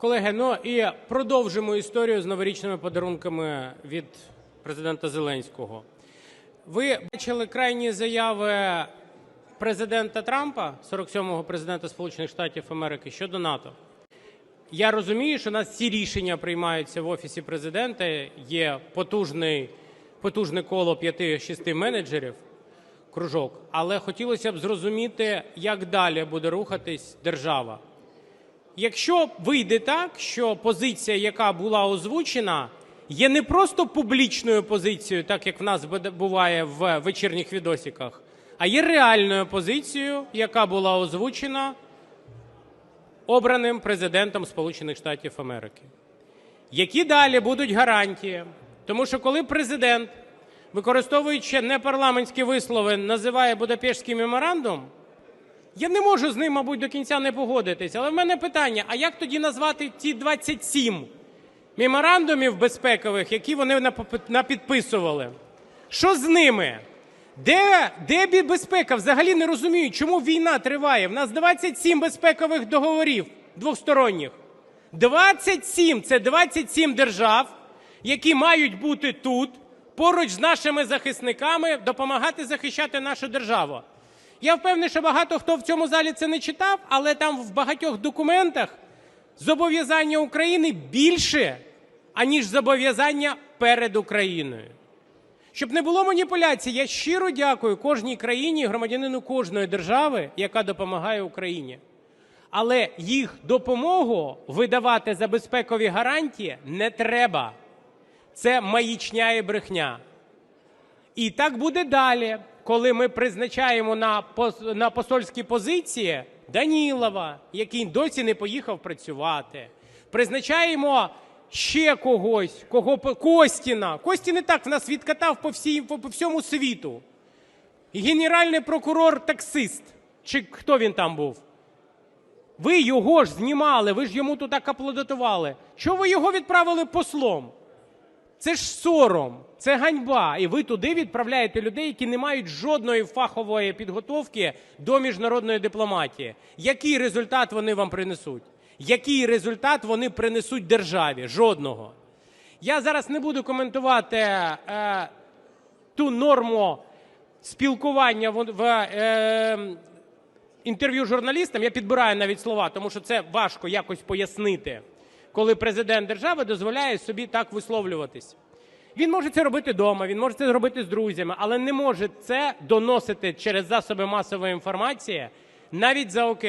Колеги, ну і продовжимо історію з новорічними подарунками від президента Зеленського. Ви бачили крайні заяви президента Трампа, 47-го президента Сполучених Штатів Америки, щодо НАТО. Я розумію, що у нас всі рішення приймаються в офісі президента. Є потужний, потужне коло 5-6 менеджерів, кружок. Але хотілося б зрозуміти, як далі буде рухатись держава. Якщо вийде так, що позиція, яка була озвучена, є не просто публічною позицією, так як в нас буває в вечірніх відосиках, а є реальною позицією, яка була озвучена обраним президентом Сполучених Штатів Америки. Які далі будуть гарантії? Тому що коли президент, використовуючи непарламентські вислови, називає Будапештський меморандум, я не можу з ним, мабуть, до кінця не погодитись. Але в мене питання: а як тоді назвати ті 27 меморандумів безпекових, які вони напідписували? Що з ними? Де, де безпека? Взагалі не розумію, чому війна триває. В нас 27 безпекових договорів двосторонніх. 27 – це 27 держав, які мають бути тут, поруч з нашими захисниками, допомагати захищати нашу державу. Я впевнений, що багато хто в цьому залі це не читав, але там в багатьох документах зобов'язання України більше, аніж зобов'язання перед Україною. Щоб не було маніпуляцій, я щиро дякую кожній країні, і громадянину кожної держави, яка допомагає Україні. Але їх допомогу видавати за безпекові гарантії не треба. Це маячня і брехня. І так буде далі, коли ми призначаємо на, посольські позиції Данілова, який досі не поїхав працювати. Призначаємо ще когось, кого Костіна. Костін і так в нас відкатав по, всій, по, по всьому світу. Генеральний прокурор таксист. Чи хто він там був? Ви його ж знімали, ви ж йому тут так аплодитували. Чого ви його відправили послом? Це ж сором, це ганьба. І ви туди відправляєте людей, які не мають жодної фахової підготовки до міжнародної дипломатії. Який результат вони вам принесуть? Який результат вони принесуть державі? Жодного. Я зараз не буду коментувати е, ту норму спілкування в, в е, інтерв'ю журналістам. Я підбираю навіть слова, тому що це важко якось пояснити, коли президент держави дозволяє собі так висловлюватись. Він може це робити вдома, він може це робити з друзями, але не може це доносити через засоби масової інформації навіть за океаном.